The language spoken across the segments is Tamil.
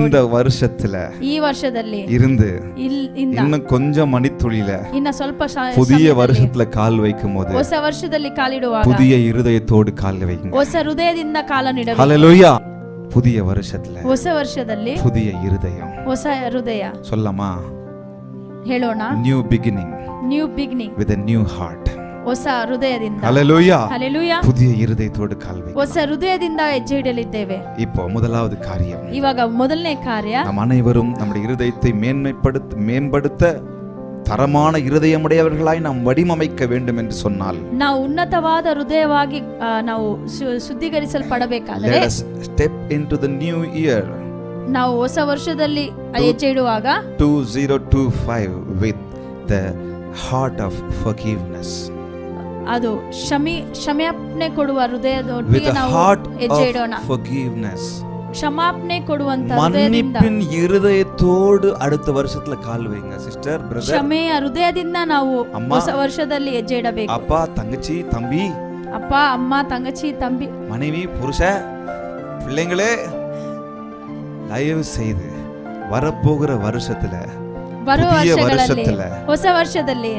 இந்த வருஷத்துல ಈ ವರ್ಷದಲ್ಲಿ இருந்து ಇಲ್ ಇಂದ இன்னும் கொஞ்சம் மணித்துளியில ಇನ್ನ ಸ್ವಲ್ಪ ಶ- புதிய ಸಮಯದಲ್ಲಿ, வருஷத்துல கால் வைக்கும் போது ಹೊಸ ವರ್ಷದಲ್ಲಿ ಕಾಲಿಡುವಾಗ புதிய இருதயத்தோடு கால் வைங்க ಹೊಸ ಹೃದಯದಿಂದ ಕಾಲನ್ನಿಡಬೇಕು ஹalleluya புதிய வருஷத்துல ಹೊಸ ವರ್ಷದಲ್ಲಿ புதிய இருதயம் ಹೊಸ ಹೃದಯ சொல்லமா ಹೇಳೋಣ new beginning new beginning with a new heart ಹೊಸ ಹೃದಯದಿಂದ ஹalleluya ಹಲೆಲೂಯ புதிய இருதயத்தோடு கால் வை ಹೊಸ ಹೃದಯದಿಂದ ಹೆಜ್ಜೆ ಇಡಲಿದ್ದೇವೆ இப்போ முதலாவது காரியம் ಇವಾಗ ಮೊದಲನೇ ಕಾರ್ಯ நம் அனைவரும் நம்முடைய இருதயத்தை மேன்மைப்படுத்த மேம்படுத்த தரமான இருதயமுடையவர்களாய் நாம் வடிவமைக்க வேண்டும் என்று சொன்னால் ನಾವು ಉನ್ನತವಾದ ಹೃದಯವಾಗಿ ಆ, ನಾವು ಶು- ಶುದ್ಧೀಕರಿಸಲ್ಪಡಬೇಕಾದರೆ let us step into the new year ನಾವು ಹೊಸ ವರ್ಷದಲ್ಲಿ ಹೆಜ್ಜೆ ಇಡುವಾಗ 2025 with the heart of forgiveness ಅದು ಕ್ಷಮಿ ಕ್ಷಮಾಪಣೆ ಕೊಡುವ with ಹೃದಯದೊಟ್ಟಿಗೆ a ನಾವು heart ಹೆಜ್ಜೆ ಇಡೋಣ of forgiveness ಕ್ಷಮಾಪಣೆ ಕೊಡುವಂತ ಹೃದಯದಿಂದ மன்னிப்பின் இருதயத்தோடு அடுத்த வருஷத்துல கால் வைங்க சிஸ்டர் பிரதர் ಕ್ಷಮೆಯ ಹೃದಯದಿಂದ ನಾವು ಅಮ್ಮ. ಹೊಸ ವರ್ಷದಲ್ಲಿ ಹೆಜ್ಜೆ ಇಡಬೇಕು அப்பா தங்கச்சி தம்பி ಅಪ್ಪ ಅಮ್ಮ ತಂಗಚಿ ತಂಬಿ மனைவி புருஷ பிள்ளைங்களே தயவு செய்து வரப்போகிற வருஷத்துல ಬರುವ புதிய ವರ್ಷಗಳಲ್ಲಿ வருஷத்துல ಹೊಸ ವರ್ಷದಲ್ಲಿ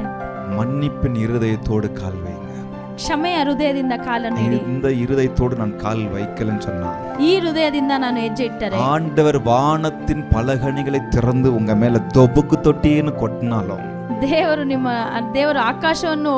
மன்னிப்பின் இருதயத்தோடு கால் வைங்க ಕ್ಷಮೆಯ ಹೃದಯದಿಂದ ಕಾಲನ್ನು ಇಡಿ இந்த இருதயத்தோடு நான் கால் வைக்கலன்னு சொன்னா ಈ ಹೃದಯದಿಂದ ನಾನು ಹೆಜ್ಜೆ ಇಟ್ಟರೆ ஆண்டவர் வானத்தின் பலகணிகளை திறந்து உங்க மேல தொபுக்கு தொட்டின்னு கொட்டினாலும் ದೇವರು ನಿಮ್ಮ ದೇವರು ಆಕಾಶವನ್ನು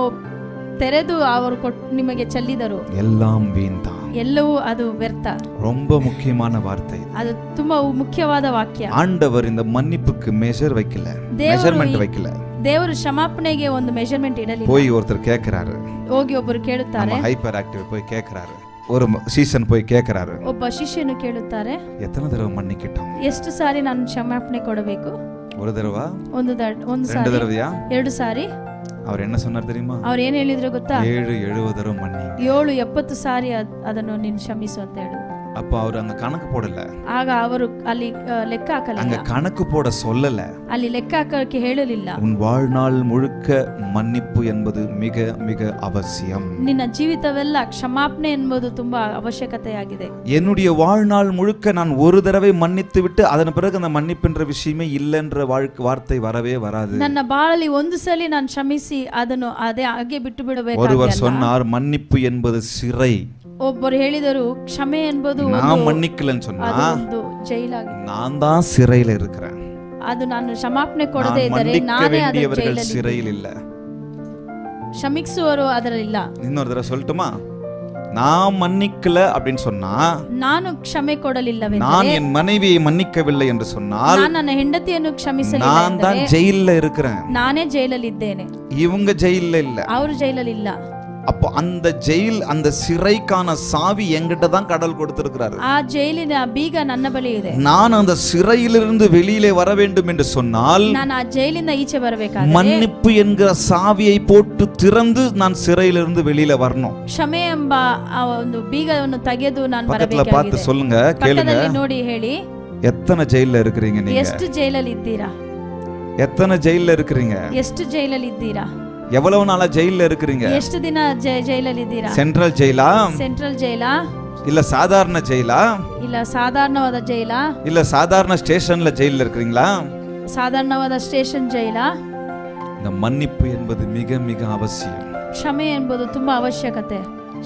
ತೆರೆದು ಅವರು ಕೊಟ್ ನಿಮಗೆ ಚೆಲ್ಲಿದರು எல்லாம் வீண் தான் ಎಲ್ಲವೂ ಅದು ವ್ಯರ್ಥ ரொம்ப முக்கியமான வார்த்தை இது. ಅದು ತುಂಬಾ ಮುಖ್ಯವಾದ ವಾಕ್ಯ ஆண்டவர் இந்த மன்னிப்புக்கு மெஷர் வைக்கல தேவரு மெஷர்மெண்ட் ಈ- வைக்கல ದೇವರು ಕ್ಷಮಾಪಣೆಗೆ ಒಂದು ಮೆಜರ್ಮೆಂಟ್ ಇಡಲಿಲ್ಲ போய் ஒருத்தர் கேக்குறாரு ಹೋಗಿ ಒಬ್ಬರು ಕೇಳುತ್ತಾರೆ நம்ம ஹைப்பர் ஆக்டிவ் போய் கேக்குறாரு ஒரு சீசன் போய் கேக்குறாரு ಒಬ್ಬ ಶಿಷ್ಯನು ಕೇಳುತ್ತಾರೆ எத்தனை தடவை மன்னிக்கிட்டோம் ಎಷ್ಟು ಸಾರಿ ನಾನು ಕ್ಷಮಾಪಣೆ ಕೊಡಬೇಕು ஒரு தடவை ಒಂದು ದಡ್- ಒಂದು ரெண்டு ಸಾರಿ தடவையா ಎರಡು ಸಾರಿ அவர் என்ன சொன்னார் தெரியுமா ಅವ್ರು ಏನ್ ಹೇಳಿದ್ರು ಗೊತ್ತಾ ஏழு எழுபது தடவை மன்னி ಏಳು ಎಪ್ಪತ್ತು ಸಾರಿ ಅದ್- ಅದನ್ನು ನೀನು ಕ್ಷಮಿಸು ಅಂತ ಹೇಳು அப்ப அவர் அங்க கணக்கு போடல ಆಗ ಅವರು ಅಲ್ಲಿ ಆ, ಲೆಕ್ಕ அங்க ಹಾಕಲಿಲ್ಲ கணக்கு போட சொல்லல ಅಲ್ಲಿ ಲೆಕ್ಕ ಹಾಕಕ್ಕೆ ಹೇಳಲಿಲ್ಲ உன் வாழ்நாள் முழுக்க மன்னிப்பு என்பது மிக மிக அவசியம் ನಿನ್ನ ಜೀವಿತವೆಲ್ಲ ಕ್ಷಮಾಪಣೆ ಎಂಬುದು ತುಂಬಾ ಅವಶ್ಯಕತೆಯಾಗಿದೆ என்னுடைய வாழ்நாள் முழுக்க நான் ஒரு தடவை மன்னித்து விட்டு அதன் பிறகு அந்த மன்னிப்புன்ற விஷயமே இல்லைன்ற வாழ்க்கை வார்த்தை வரவே வராது ನನ್ನ ಬಾಳಲ್ಲಿ ಒಂದು ಸಲ ನಾನು ಕ್ಷಮಿಸಿ ಅದನ್ನು ಅದೇ ಹಾಗೆ ಬಿಟ್ಟು ಬಿಡಬೇಕು ஒருவர் சொன்னார் மன்னிப்பு என்பது சிறை ಒಬ್ಬರು ಹೇಳಿದರು ಕ್ಷಮೆ ಎಂಬುದು நான் ಒಂದು- மன்னிக்கலன்னு சொன்னா ಅದು ಒಂದು ಜೈಲಾಗಿದೆ நான் தான் சிறையில இருக்கிறேன் ಅದು ನಾನು ಕ್ಷಮಾಪಣೆ ಕೊಡದೇ நான் ಇದ್ದರೆ மன்னிக்க ನಾನೇ ಅದರ வேண்டியவர்கள் ಜೈಲಲ್ಲಿ சிறையில் இல்ல ಕ್ಷಮಿಸುವರು ಅದರಲ್ಲಿಲ್ಲ இன்னொரு தடவை சொல்லட்டுமா நான் மன்னிக்கல அப்படின்னு சொன்னா ನಾನು ಕ್ಷಮೆ ಕೊಡಲಿಲ್ಲವೆಂದರೆ நான் என் மனைவியை மன்னிக்கவில்லை என்று சொன்னால் ನಾನು ನನ್ನ ಹೆಂಡತಿಯನ್ನು ಕ್ಷಮಿಸಲಿಲ್ಲ நான் தான் ಎಂದರೆ ஜெயில்ல இருக்கிறேன் ನಾನೇ ಜೈಲಲ್ಲಿದ್ದೇನೆ இவங்க ஜெயில்ல இல்ல ಅವರು ಜೈಲಲ್ಲಿಲ್ಲ அப்போ அந்த ஜெயில் அந்த சிறைக்கான சாவி என்கிட்ட தான் கடல் கொடுத்திருக்கிறாரு ಆ ಜೈಲಿನ ಬೀಗ ನನ್ನ ಬಳಿ ಇದೆ நான் அந்த சிறையிலிருந்து வெளியிலே வர வேண்டும் என்று சொன்னால் ನಾನು ಆ ಜೈಲಿಂದ ಈಚೆ ಬರಬೇಕಾದ್ರೆ மன்னிப்பு என்கிற சாவியை போட்டு திறந்து நான் சிறையிலிருந்து வெளியில வரணும் ಕ್ಷಮೆ ಎಂಬ ಆ ಒಂದು ಬೀಗವನ್ನು ತೆಗೆದು ನಾನು பக்கத்துல பார்த்து ಬರಬೇಕಾಗಿದೆ சொல்லுங்க கேளுங்க ಪಕ್ಕದಲ್ಲಿ ನೋಡಿ ಹೇಳಿ எத்தனை ஜெயில்ல இருக்கிறீங்க நீங்க ಎಷ್ಟು ಜೈಲಲ್ಲಿ ಇದ್ದೀರಾ எத்தனை ஜெயில்ல இருக்கிறீங்க ಎಷ್ಟು ಜೈಲಲ್ಲಿ ಇದ್ದೀರಾ எவ்வளவு நாளா ஜெயில்ல இருக்கிறீங்க ಎಷ್ಟು ದಿನ ಜೈ- ಜೈಲಲ್ಲಿ ಇದ್ದೀರಾ சென்ட்ரல் ஜெயிலா ಸೆಂಟ್ರಲ್ ಜೈಲಾ இல்ல சாதாரண ஜெயிலா ಇಲ್ಲ ಸಾಧಾರಣವಾದ ಜೈಲಾ இல்ல சாதாரண ஸ்டேஷன்ல ஜெயில்ல இருக்கிறீங்களா ಸಾಧಾರಣವಾದ ಸ್ಟೇಷನ್ ಜೈಲಾ இந்த மன்னிப்பு என்பது மிக மிக அவசியம் ಕ್ಷಮೆ ಎಂಬುದು ತುಂಬಾ ಅವಶ್ಯಕತೆ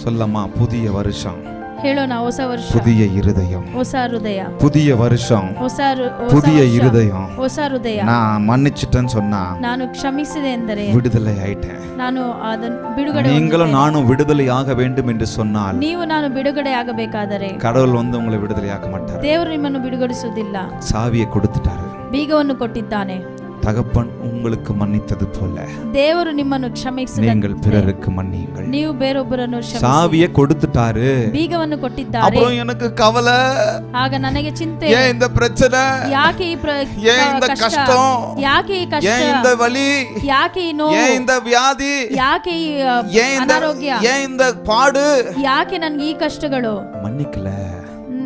சொல்லமா புதிய வருஷம் ಹೇಳೋಣ ಹೊಸ ವರ್ಷ புதிய இருதயம் ಹೊಸ ಹೃದಯ புதிய வருஷம் ಹೊಸ ಹೃ- ಹೊಸ புதிய ವರ್ಷ, இருதயம் ಹೊಸ ಹೃದಯ நான் மன்னிச்சிட்டேன்னு சொன்னா ನಾನು ಕ್ಷಮಿಸಿದೆ ಎಂದರೆ விடுதலை ஆயிட்டேன் ನಾನು ಅದನ್ನು ಬಿಡುಗಡೆ நீங்களும் ಹೊಂದಿದ್ದೇನೆ. நானும் விடுதலையாக வேண்டும் என்று சொன்னால் ನೀವು ನಾನು ಬಿಡುಗಡೆ ಆಗಬೇಕಾದರೆ கடவுள் வந்து உங்களை விடுதலையாக்க மாட்டார் ದೇವರು ನಿಮ್ಮನ್ನು ಬಿಡುಗಡಿಸುವುದಿಲ್ಲ சாவியை கொடுத்துட்டாரு ಬೀಗವನ್ನು ಕೊಟ್ಟಿದ್ದಾನೆ தகப்பன் உங்களுக்கு மன்னித்தது போல ದೇವರು ನಿಮ್ಮನ್ನು ಕ್ಷಮಿಸಿದ நீங்கள் பிறருக்கு மன்னியுங்கள் ನೀವು ಬೇರೊಬ್ಬರನ್ನು ಕ್ಷಮಿಸಿ சாவியை கொடுத்துட்டாரு ಬೀಗವನ್ನು ಕೊಟ್ಟಿದ್ದಾರೆ அப்புறம் எனக்கு கவலை ಆಗ ನನಗೆ ಚಿಂತೆ ஏன் இந்த பிரச்சனை ಯಾಕೆ ಈ ಪ್ರ- ஏன் இந்த ಕಷ್ಟ கஷ்டம் ಯಾಕೆ ಈ ಕಷ್ಟ ஏன் இந்த வலி ಯಾಕೆ ಈ ನೋವು ஏன் இந்த வியாதி ಯಾಕೆ ಈ ಆ, ஏன் இந்த ಅನಾರೋಗ್ಯ ஏன் இந்த பாடு ಯಾಕೆ ನನ್ಗೆ ಈ ಕಷ್ಟಗಳು மன்னிக்கல ಹ್ಮ್,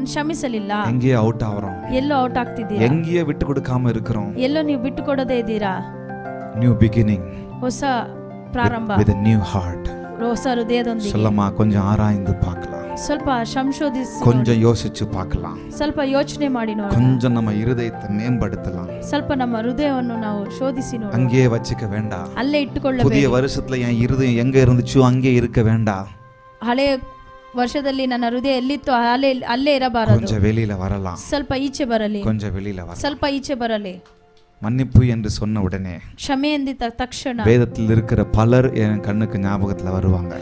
ಕ್ಷಮಿಸಲಿಲ್ಲ எங்கேயோ அவுட் ஆகுறோம் ಎಲ್ಲೋ ಔಟ್ ಆಗ್ತಿದ್ದೀರಾ எங்கேயோ விட்டு கொடுக்காம இருக்கிறோம் ಎಲ್ಲೋ ನೀವು ಬಿಟ್ಟು ಕೊಡದೇ ಇದ್ದೀರಾ நியூ பிகினிங் ಹೊಸ ಪ್ರಾರಂಭ வித் நியூ ஹார்ட் ಹೊಸ ಹೃದಯದೊಂದಿಗೆ சொல்லமா கொஞ்சம் ஆராய்ந்து பார்க்கலாம் ಸ್ವಲ್ಪ ಸಂಶೋಧಿಸಿ கொஞ்சம் யோசிச்சு பார்க்கலாம் ಸ್ವಲ್ಪ ಯೋಚನೆ ಮಾಡಿ ನೋಡಿ கொஞ்சம் நம்ம இருதயத்தை மேம்படுத்தலாம் ಸ್ವಲ್ಪ ನಮ್ಮ ಹೃದಯವನ್ನು ನಾವು ಶೋಧಿಸಿ ನೋಡಿ அங்கேயே வச்சுக்க வேண்டாம் ಅಲ್ಲೇ ಇಟ್ಟುಕೊಳ್ಳಬೇಕು புதிய வருஷத்துல என் இருதயம் எங்க இருந்துச்சோ அங்கே இருக்க வேண்டாம் ಹಳೆ ವರ್ಷದಲ್ಲಿ ನನ್ನ ಹೃದಯ ಎಲ್ಲಿತ್ತು ಅಲ್ಲೇ ಅಲ್ಲೇ ಇರಬಾರದು கொஞ்சம் வெளியில வரலாம் ಸ್ವಲ್ಪ ಈಚೆ ಬರಲಿ கொஞ்சம் வெளியில வரலாம் ಸ್ವಲ್ಪ ಈಚೆ ಬರಲಿ மன்னிப்பு என்று சொன்ன உடனே ಕ್ಷಮೆ ಎಂದಿದ್ದ ತಕ್ಷಣ வேதத்தில் இருக்கிற பலர் என் கண்ணுக்கு ஞாபகத்துல வருவாங்க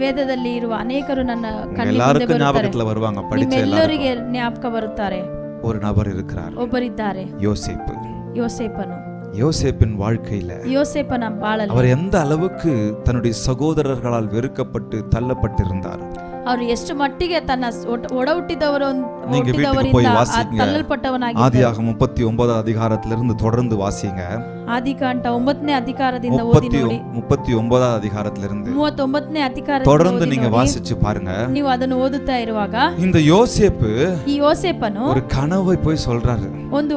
ವೇದದಲ್ಲಿ ಇರುವ ಅನೇಕರು ನನ್ನ உங்க ಕಣ್ಣಿನ ಮುಂದೆ எல்லாருக்கும் ಬರುತ್ತಾರೆ ஞாபகத்துல வருவாங்க படிச்ச எல்லாரும் ನಿಮ್ಮೆಲ್ಲರಿಗೆ ಜ್ಞಾಪಕ ಬರುತ್ತಾರೆ ஒரு நபர் இருக்கிறார் ಒಬ್ಬರಿದ್ದಾರೆ யோசேப்பு ಯೋಸೇಪನು யோசேப்பின் வாழ்க்கையில ಯೋಸೇಪನ ಬಾಳಲ್ಲಿ அவர் எந்த அளவுக்கு தன்னுடைய சகோதரர்களால் வெறுக்கப்பட்டு தள்ளப்பட்டிருந்தார் ಅವರು ಎಷ್ಟು ಮಟ್ಟಿಗೆ ತನ್ನ ಒಟ- ಒಡ ಹುಟ್ಟಿದವರು நீங்க வீட்டுக்கு போய் ಹುಟ್ಟಿದವರಿಂದ ಆ வாசிங்க ತಳ್ಳಲ್ಪಟ್ಟವನಾಗಿ ஆதியாக முப்பத்தி ஒன்பதாம் அதிகாரத்திலிருந்து தொடர்ந்து வாசிங்க ಆದಿಕಾಂಡ ಒಂಬತ್ತನೇ ಅಧಿಕಾರದಿಂದ ಓದಿ முப்பத்தி ನೋಡಿ முப்பத்தி ஒன்பதாம் அதிகாரத்திலிருந்து ಮೂವತ್ತೊಂಬತ್ತನೇ ಅಧಿಕಾರ தொடர்ந்து நீங்க வாசிச்சு பாருங்க ನೀವು ಅದನ್ನು ಓದುತ್ತಾ ಇರುವಾಗ இந்த யோசேப்பு ಈ ಯೋಸೇಪನು ஒரு கனவை போய் சொல்றாரு ಒಂದು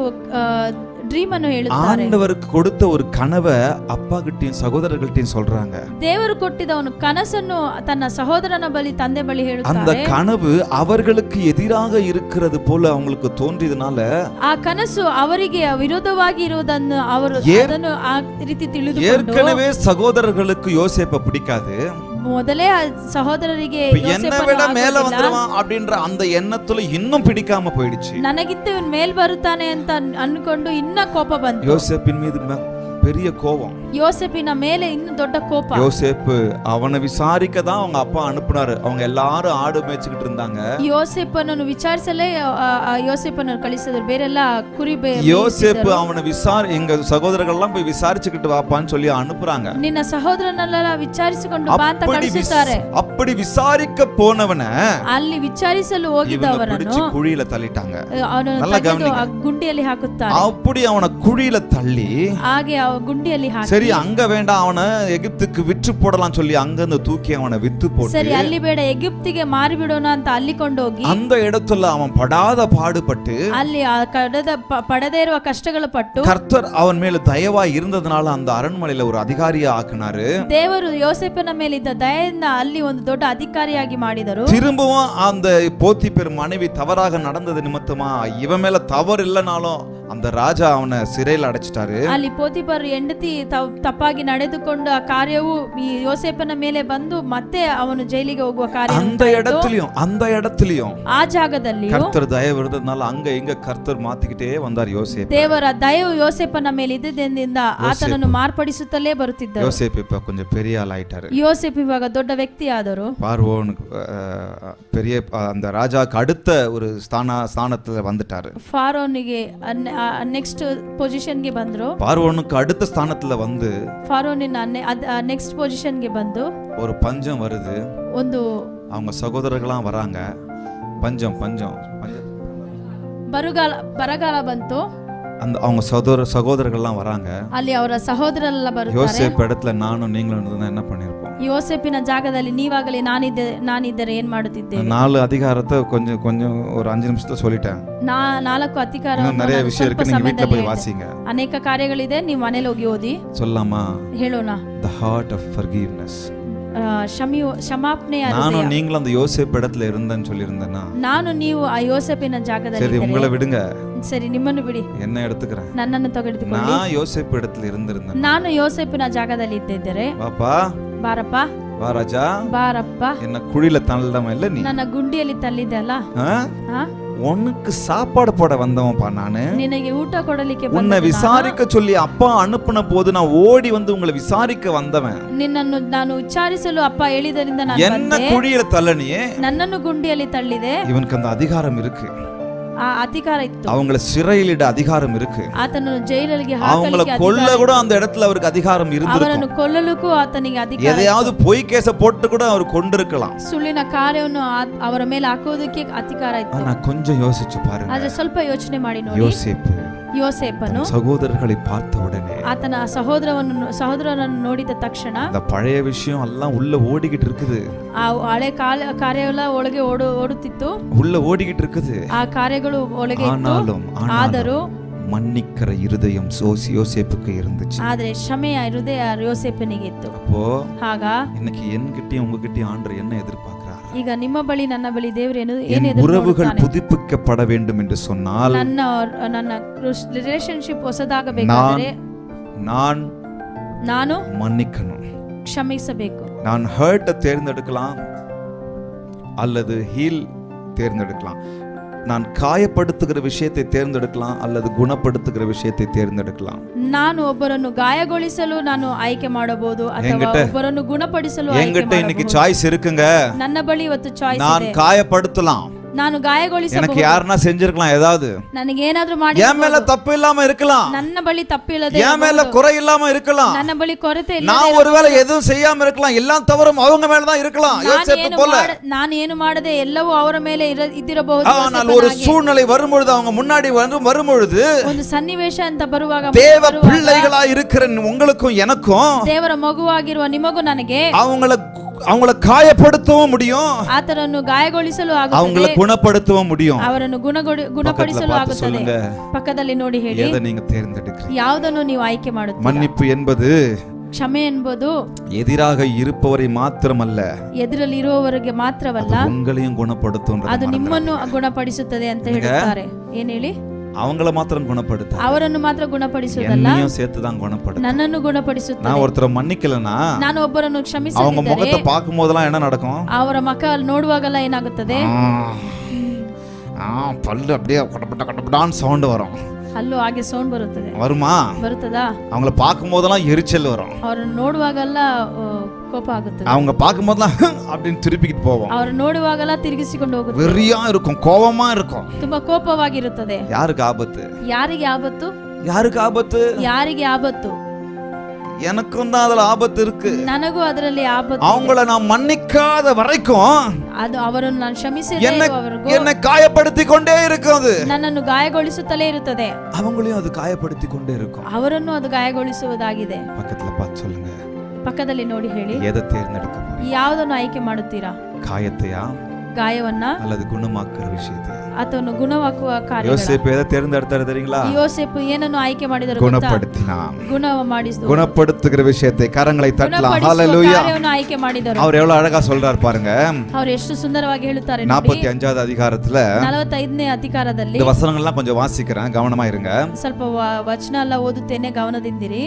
ಡ್ರೀಮ್ ಅನ್ನು ಹೇಳುತ್ತಾರೆ ஆண்டவருக்கு கொடுத்த ஒரு கனவை அப்பா கிட்டயும் சகோதரர்கள்ட்டையும் சொல்றாங்க ದೇವರು ಕೊಟ್ಟಿದವನು ಕನಸನ್ನು ತನ್ನ ಸಹೋದರನ ಬಳಿ ತಂದೆ ಬಳಿ அந்த ಹೇಳುತ್ತಾರೆ கனவு அவர்களுக்கு எதிராக இருக்கிறது போல அவங்களுக்கு தோன்றியதுனால ಆ ಕನಸು ಅವರಿಗೆ ವಿರೋಧವಾಗಿ ಇರುವುದನ್ನು ಅವರು ಏನ್- ಅದನ್ನು ಆ ರೀತಿ ತಿಳಿದುಕೊಂಡು ஏற்கனவே சகோதரர்களுக்கு யோசேப்ப பிடிக்காது ಮೊದಲೇ ಆ ಸಹೋದರರಿಗೆ இப்ப என்னை ಯೋಸೇಫನು விட மேல ಆಗೋದಿಲ್ಲ. வந்துருவான் அப்படின்ற அந்த எண்ணத்துல இன்னும் பிடிக்காம போயிடுச்சு ನನಗಿಂತ ಇವನ್ ಮೇಲ್ ಬರುತ್ತಾನೆ ಅಂತ ಅನ್- ಅನ್ಕೊಂಡು ಇನ್ನ ಕೋಪ ಬಂತು யோசேப்பின் மீது ம- பெரிய கோபம். யோசேப்பின் மேல இன்னும் தொட்ட கோபம். யோசேப்பு அவனை விசாரிக்க தான் அவங்க அப்பா அனுப்புனாரு. அவங்க எல்லாரும் ஆடு மேய்ச்சிக்கிட்டு இருந்தாங்க. யோசேப்பனನ್ನು ವಿಚಾರಿಸಲೇ யோசேப்பನ ಕಳಿಸಿದ್ರು ಬೇರೆಲ್ಲ ಕುರಿ யோசேப்பு அவனை விசாரி எங்க சகோதரர்கள்லாம் போய் விசாரிச்சுக்கிட்டு வாப்பான்னு சொல்லி அனுப்புறாங்க. ನಿನ್ನ ಸಹೋದರನಲ್ಲೆಲ್ಲ ವಿಚಾರಿಸಿಕೊಂಡು ಬಾ ಅಂತ ಕಳಿಸುತ್ತಾರೆ அப்படி விசாரிக்க போனவனை ಅಲ್ಲಿ ವಿಚಾರಿಸಲು ಹೋಗಿದ್ದವರನ್ನು குழியில தள்ளிட்டாங்க. நல்லா கவனிங்க. ಗುಂಡಿಯಲ್ಲಿ அப்படி அவனை குழியில தள்ளி ಹಾಗೆ ಗುಂಡಿಯಲ್ಲಿ ಹಾಕಿ சரி அங்க வேண்டாம் அவனை எகிப்துக்கு விற்று போடலாம் சொல்லி அங்க இருந்து தூக்கி அவனை வித்து போட்டு ಸರಿ ಅಲ್ಲಿ ಬೇಡ ಎಗಿಪ್ತಿಗೆ ಮಾರಿಬಿಡೋಣ ಅಂತ ಅಲ್ಲಿ ಕೊಂಡೋಗಿ அந்த இடத்துல அவன் படாத பாடுபட்டு ಅಲ್ಲಿ ಆ ಕಡದ ಪ- ಪಡದೇ ಇರುವ ಕಷ್ಟಗಳು ಪಟ್ಟು கர்த்தர் அவன் மேல தயவா இருந்ததுனால அந்த அரண்மனையில ஒரு அதிகாரியா ஆக்குனாரு ದೇವರು ಯೋಸೆಫನ ಮೇಲಿದ್ದ ದಯೆಯಿಂದ ಅಲ್ಲಿ ಒಂದು ದೊಡ್ಡ ಅಧಿಕಾರಿಯಾಗಿ ಮಾಡಿದರು திரும்பவும் அந்த போத்தி பெரு மனைவி தவறாக நடந்தது நிமித்தமா இவன் மேல தவறு இல்லைனாலும் அந்த ராஜா அவனை சிறையில் அடைச்சிட்டாரு ಅಲ್ಲಿ ಪೋತಿಪರ್ ಹೆಂಡತಿ ತ- ತಪ್ಪಾಗಿ ನಡೆದುಕೊಂಡು ಆ ಕಾರ್ಯವು ಈ ಯೋಸೆಫನ ಮೇಲೆ ಬಂದು ಮತ್ತೆ ಅವನು ಜೈಲಿಗೆ ಹೋಗುವ ಕಾರ್ಯ அந்த ಉಂಟಾಯಿತು. இடத்துலயும் அந்த இடத்துலயும் ಆ ಜಾಗದಲ್ಲಿಯೂ கர்த்தர் தயவு இருந்ததுனால அங்க இங்க கர்த்தர் மாத்திக்கிட்டே வந்தார் யோசேப் ದೇವರ ದಯವು ಯೋಸೆಫನ ಮೇಲೆ ಇದ್ದುದರಿಂದ ಆತನನ್ನು ಮಾರ್ಪಡಿಸುತ್ತಲೇ ಬರುತ್ತಿದ್ದರು யோசேப் இப்ப கொஞ்சம் பெரிய ஆள் ஆயிட்டாரு ಯೋಸೆಫ್ ಇವಾಗ ದೊಡ್ಡ ವ್ಯಕ್ತಿ ಆದರು பார்வோனுக்கு அஹ், பெரிய அஹ், அந்த ராஜாக்கு அடுத்த ஒரு ஸ்தான ஸ்தானத்துல வந்துட்டாரு ಫಾರೋನಿಗೆ ನೆಕ್ಸ್ಟ್ ಪೊಸಿಷನ್ಗೆ ಬಂದ್ರು பார்வோனுக்கு அடுத்த ஸ்தானத்துல வந்து ಫಾರೋನಿನ ನೆಕ್ಸ್ಟ್ ಪೊಸಿಷನ್ಗೆ ಬಂದು ஒரு பஞ்சம் வருது ಒಂದು அவங்க சகோதரர்களாம் வராங்க பஞ்சம் பஞ்சம் பஞ்சம் ಬರುಗಾಲ ಬರಗಾಲ ಬಂತು அந்த அவங்க சகோதர சகோதரர்கள்லாம் வராங்க ಅಲ್ಲಿ ಅವರ ಸಹೋದರರೆಲ್ಲ ಬರುತ್ತಾರೆ யோசேப் இடத்துல நானும் நீங்களும் இருந்ததுன்னா என்ன பண்ணிருப்போம் ಯೋಸೆಫಿನ ಜಾಗದಲ್ಲಿ ನೀವಾಗಲೇ ನಾನಿದ್ದೆ ನಾನಿದ್ದರೆ ಏನ್ ಮಾಡುತ್ತಿದ್ದೆ நாலு அதிகாரத்தை கொஞ்சம் கொஞ்சம் ஒரு அஞ்சு நிமிஷத்துல சொல்லிட்டேன் ನಾ ನಾಲ್ಕು ಅಧಿಕಾರ இன்னும் நிறைய விஷயம் இருக்கு நீங்க வீட்டுல போய் வாசிங்க ಅನೇಕ ಕಾರ್ಯಗಳಿದೆ ನೀವು ಮನೇಲಿ ಹೋಗಿ ಓದಿ சொல்லாமா ಹೇಳೋಣ த ஹார்ட் ஆஃப் ஃபர்கிவ்னஸ் ಆ, ಕ್ಷಮಿಯು ಕ್ಷಮಾಪಣೆಯ ಹೃದಯ. நானும் நீங்களும் அந்த யோசேப் இடத்துல இருந்தேன்னு சொல்லியிருந்தேன்னா ನಾನು ನೀವು ಆ ಯೋಸೆಫಿನ ಜಾಗದಲ್ಲಿ சரி உங்களை விடுங்க ಸರಿ ನಿಮ್ಮನ್ನು ಬಿಡಿ என்ன எடுத்துக்கிறேன் ನನ್ನನ್ನು ತೆಗೆದುಕೊಳ್ಳಿ நான் யோசேப் இடத்துல இருந்திருந்தேன் ನಾನು ಯೋಸೆಫಿನ ಜಾಗದಲ್ಲಿ ಇದ್ದಿದ್ದರೆ வாப்பா ಬಾರಪ್ಪ வா ராஜா ಬಾರಪ್ಪ என்ன குழியில தள்ளவன் இல்ல நீ ನನ್ನ ಗುಂಡಿಯಲ್ಲಿ ತಳ್ಳಿದ್ದಲ್ಲ ஆ? ಆ? உனக்கு சாப்பாடு போட வந்தவன்ப்பா நானு ನಿನಗೆ ಊಟ ಕೊಡಲಿಕ್ಕೆ உன்னை ಬಂದದ್ದು ನಾನು. விசாரிக்க சொல்லி அப்பா அனுப்புன போது நான் ஓடி வந்து உங்களை விசாரிக்க வந்தவன் ನಿನ್ನನ್ನು ನಾನು ವಿಚಾರಿಸಲು ಅಪ್ಪ ಹೇಳಿದರಿಂದ ನಾನು என்ன ಬಂದೆ குழியில தள்ளனியே ನನ್ನನ್ನು ಗುಂಡಿಯಲ್ಲಿ ತಳ್ಳಿದೆ இவனுக்கு அந்த அதிகாரம் இருக்கு ಆ ಅಧಿಕಾರ ಇತ್ತು அவங்கள சிறையிலிட அதிகாரம் இருக்கு ಆತನನ್ನು ಜೈಲಿಗೆ அவங்கள ಹಾಕಲಿಕ್ಕೆ கொல்ல ಅಧಿಕಾರ- கூட அந்த இடத்துல அவருக்கு அதிகாரம் இருந்திருக்கும் ಅವರನ್ನು ಕೊಲ್ಲಲಿಕ್ಕೂ ಆತನಿಗೆ ಅಧಿಕಾರ எதையாவது பொய் கேச போட்டு கூட அவர் கொண்டிருக்கலாம் ಸುಳ್ಳಿನ ಕಾರ್ಯವನ್ನು ಆ- ಅವರ ಮೇಲೆ ಹಾಕುವುದಕ್ಕೆ ಅಧಿಕಾರ ಇತ್ತು ஆனா கொஞ்சம் யோசிச்சு பாருங்க ಆದ್ರೆ ಸ್ವಲ್ಪ ಯೋಚನೆ ಮಾಡಿ ನೋಡಿ யோசேப்பு ಯೋಸೇಪನು தன் சகோதரர்களை பார்த்த உடனே ಆತನ ಸಹೋದರವನ್ನು ಸಹೋದರನನ್ನು ನೋಡಿದ ತಕ್ಷಣ அந்த பழைய விஷயம் எல்லாம் உள்ள ஓடிக்கிட்டு இருக்குது ಆ ಹಳೆ ಕಾಲ ಕಾರ್ಯವೆಲ್ಲ ಒಳಗೆ ಓಡು ಓಡುತ್ತಿತ್ತು உள்ள ஓடிக்கிட்டு இருக்குது ಆ ಕಾರ್ಯಗಳು ಒಳಗೆ ಇತ್ತು ஆனாலும் ಆದರೂ ஆனாலும் மன்னிக்கிற இருதயம் சோசி யோசேப்புக்கு இருந்துச்சு ಆದ್ರೆ ಕ್ಷಮೆಯ ಹೃದಯ ಯೋಸೇಪನಿಗೆ ಇತ್ತು அப்போ ಆಗ இன்னைக்கு என்கிட்டயும் உங்ககிட்டயும் ஆண்டர் என்ன எதிர்பார்க்கிறார் ಈಗ ನಿಮ್ಮ ಬಳಿ ನನ್ನ ಬಳಿ ದೇವರು ಏನು என் ಏನು உறவுகள் புதுப்பிக்கப்பட வேண்டும் என்று சொன்னால் ನನ್ನ ನನ್ನ ರಿಲೇಶನ್ಶಿಪ್ ಹೊಸದಾಗಬೇಕಾದರೆ நான் ನಾನು மன்னிக்கணும் ಕ್ಷಮಿಸಬೇಕು நான் ஹர்ட்டை தேர்ந்தெடுக்கலாம் அல்லது ஹீல் தேர்ந்தெடுக்கலாம் நான் காயப்படுத்துகிற விஷயத்தை தேர்ந்தெடுக்கலாம் அல்லது குணப்படுத்துகிற விஷயத்தை தேர்ந்தெடுக்கலாம் ನಾನು ಒಬ್ಬರನ್ನು ಗಾಯಗೊಳಿಸಲು ನಾನು ಆಯ್ಕೆ ಮಾಡಬಹುದು ಅಥವಾ என்கிட்ட- ಒಬ್ಬರನ್ನು ಗುಣಪಡಿಸಲು ಆಯ್ಕೆ என்கிட்ட இன்னைக்கு ಮಾಡಬಹುದು. சாய்ஸ் இருக்குங்க ನನ್ನ ಬಳಿ ಇವತ್ತು ಚಾಯ್ಸ್ நான் ಇದೆ காயப்படுத்தலாம் ನಾನು எனக்கு ಗಾಯಗೊಳಿಸಬಹುದು யாருன்னா செஞ்சிருக்கலாம் ஏதாவது ನನಗೆ ಏನಾದ್ರೂ ಮಾಡಿ என் மேல தப்பு இல்லாம இருக்கலாம் ನನ್ನ ಬಳಿ ತಪ್ಪಿಲ್ಲದೆ என் மேல குறை இல்லாம இருக்கலாம் ನನ್ನ ಬಳಿ ಕೊರತೆ ಇಲ್ಲ நான் ஒருவேளை எதுவும் செய்யாம இருக்கலாம் எல்லாம் தவறும் அவங்க மேலதான் இருக்கலாம் ನಾನು யோசேப்பு ಏನು போல ಮಾಡ- ನಾನು ಏನು ಮಾಡದೆ ಎಲ್ಲವೂ ಅವರ ಮೇಲೆ ಇರ- ಇದ್ದಿರಬಹುದು ஆனால் ஒரு சூழ்நிலை வரும்பொழுது அவங்க முன்னாடி வந்து வரும்பொழுது ಒಂದು ಸನ್ನಿವೇಶ ಅಂತ ಬರುವಾಗ தேவ ಬರುವಾಗ பிள்ளைகளா இருக்கிற உங்களுக்கும் எனக்கும் ದೇವರ ಮಗುವಾಗಿರುವ ನಿಮಗೂ ನನಗೆ அவங்கள அவங்கள காயப்படுத்தவும் முடியும் ಆತನನ್ನು ಗಾಯಗೊಳಿಸಲು அவங்கள ಆಗುತ್ತದೆ குணப்படுத்தவும் முடியும் ಅವರನ್ನು ಗುಣಗೊಡಿ பக்கத்துல ಗುಣಪಡಿಸಲು பார்த்து ಆಗುತ್ತದೆ சொல்லுங்க ಪಕ್ಕದಲ್ಲಿ ನೋಡಿ ಹೇಳಿ எதை நீங்க தேர்ந்தெடுக்கிறீங்க ಯಾವುದನ್ನು ನೀವು ಆಯ್ಕೆ ಮಾಡುತ್ತೀರಾ மன்னிப்பு என்பது ಕ್ಷಮೆ ಎಂಬುದು எதிராக இருப்பவரை மாத்திரமல்ல ಎದುರಲ್ಲಿ ಇರುವವರಿಗೆ ಮಾತ್ರವಲ್ಲ அது உங்களையும் குணப்படுத்தும் ಅದು ನಿಮ್ಮನ್ನು ಗುಣಪಡಿಸುತ್ತದೆ ಅಂತ ಹೇಳುತ್ತಾರೆ ಏನ್ ಹೇಳಿ அவங்கள மாத்திரம் குணப்படுத்த ಅವರನ್ನು ಮಾತ್ರ ಗುಣಪಡಿಸುವುದಲ್ಲ என்னையும் சேர்த்து தான் குணப்படுத்த ನನ್ನನ್ನು ಗುಣಪಡಿಸುತ್ತದೆ நான் ஒருத்தரை மன்னிக்கலன்னா ನಾನು ಒಬ್ಬರನ್ನು அவங்க ಕ್ಷಮಿಸದಿದ್ದರೆ முகத்தை பார்க்கும் போதெல்லாம் என்ன நடக்கும் ಅವರ ಮಕ್ಕ ನೋಡುವಾಗೆಲ್ಲ ಏನಾಗುತ್ತದೆ ஆ, ஆ, பல்லு அப்படியே கடப்பட்ட கடப்பட்டான்னு சவுண்ட் வரும் ಅಲ್ಲೂ ಹಾಗೆ ಸೌಂಡ್ ಬರುತ್ತದೆ வருமா ಬರುತ್ತದಾ அவங்கள பார்க்கும் போதெல்லாம் எரிச்சல் வரும் ಅವ್ರನ್ನ ನೋಡುವಾಗೆಲ್ಲ ಆ, ಕೋಪ ಆಗುತ್ತದೆ அவங்க பார்க்கும் போதெல்லாம் அப்படின்னு திருப்பிக்கிட்டு போவோம் ಅವ್ರು ನೋಡುವಾಗೆಲ್ಲ ತಿರುಗಿಸಿಕೊಂಡು ಹೋಗುತ್ತದೆ வெறியா இருக்கும் கோவமா இருக்கும் ತುಂಬಾ ಕೋಪವಾಗಿರುತ್ತದೆ யாருக்கு ஆபத்து ಯಾರಿಗೆ ಆಪತ್ತು யாருக்கு ஆபத்து ಯಾರಿಗೆ ಆಪತ್ತು எனக்கும் தான் அதுல ஆபத்து இருக்கு ನನಗೂ ಅದರಲ್ಲಿ ಆಪತ್ತು அவங்கள நான் மன்னிக்காத வரைக்கும் ಅದು ಅವರನ್ನು ನಾನು ಕ್ಷಮಿಸದೇ என்னை ಇರುವವರೆಗೂ என்னை காயப்படுத்தி கொண்டே இருக்கும் அது ನನ್ನನ್ನು ಗಾಯಗೊಳಿಸುತ್ತಲೇ ಇರುತ್ತದೆ அவங்களையும் அது காயப்படுத்தி கொண்டே இருக்கும் ಅವರನ್ನು ಅದು ಗಾಯಗೊಳಿಸುವುದಾಗಿದೆ பக்கத்துல பார்த்து சொல்லுங்க ಪಕ್ಕದಲ್ಲಿ ನೋಡಿ ಹೇಳಿ எதை தேர்ந்தெடுக்க போறீங்க? ಯಾವುದನ್ನು ಆಯ್ಕೆ ಮಾಡುತ್ತೀರಾ காயத்தையா ಗಾಯವನ್ನ அல்லது குணமாக்குற விஷயத்தையா ಅಥವಾ ಗುಣವಾಗುವ ಕಾರ್ಯ யோசேப்பு எதை தேர்ந்தெடுத்தாரு தெரியுங்களா ಯೋಸೆಫು ಏನನ್ನು ಆಯ್ಕೆ ಮಾಡಿದರು ಗೊತ್ತಾ? குணப்படுத்தினான் ಗುಣ ಮಾಡಿಸಿದ್ರು குணப்படுத்துகிற விஷயத்தை கரங்களை தட்டலாம் ಗುಣಪಡಿಸುವ ஹalleluya ಕಾರ್ಯವನ್ನು ಆಯ್ಕೆ ಮಾಡಿದರು அவர் எவ்வளவு அழகா சொல்றார் பாருங்க ಅವ್ರು ಎಷ್ಟು ಸುಂದರವಾಗಿ ಹೇಳುತ್ತಾರೆ ನೋಡಿ நாற்பத்தி அஞ்சாவது அதிகாரத்துல ನಲವತ್ತೈದನೇ ಅಧಿಕಾರದಲ್ಲಿ இந்த வசனங்கள்லாம் கொஞ்சம் வாசிக்கிறேன் கவனமா இருங்க ಸ್ವಲ್ಪ ವ- ವಚನ ಎಲ್ಲ ಓದುತ್ತೇನೆ ಗಮನದಿಂದಿರಿ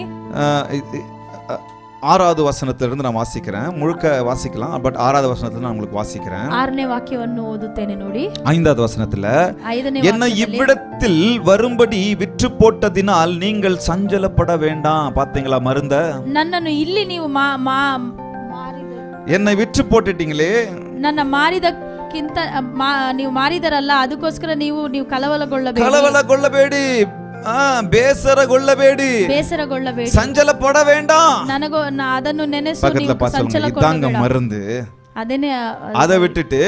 ಆರಾದು ವಸನದಲ್ಲಿಂದ ನಾನು ವಾಸಿக்கிறேன் ಮುಳುಕ ವಾಸಿಕலாம் ಬಟ್ ಆರಾದು ವಸನದಲ್ಲಿ ನಾನು உங்களுக்கு ವಾಸಿக்கிறேன் ಆರನೇ ವಾಕ್ಯವನ್ನು ಓದುತ್ತೇನೆ ನೋಡಿ ಐದಾದ ವಸನದಲ್ಲಿ ಎನ್ನ இவ்விடத்தில் வரும்படி விற்று போட்டதினால் நீங்கள் சஞ்சலப்பட வேண்டாம் பாத்தீங்களா மருந்த ನನ್ನನ್ನು ಇಲ್ಲಿ ನೀವು ಮಾ ಮಾ என்னை விற்று போட்டுட்டீங்களே ನನ್ನ ಮಾರಿದ ಕಿಂತ ನೀವು ಮಾರಿದರಲ್ಲ ಅದಕ್ಕೋಸ್ಕರ ನೀವು ನೀವು ಕಲವಲಗೊಳ್ಳಬೇಡಿ ಕಲವಲಗೊಳ್ಳಬೇಡಿ ಬೇಸರಗೊಳ್ಳಬೇಡಿ ಬೇಸರಗೊಳ್ಳಬೇಡಿ சஞ்சலப்பட வேண்டாம் ನನಗೂ ನ- ಅದನ್ನು ನೆನೆಸು பக்கத்துல ನೀವು பார்த்து சொல்லுங்க இதாங்க ಸಂಚಲಗೊಳ್ಳಬೇಡ மருந்து ಅದೇನೇ அதை விட்டுட்டு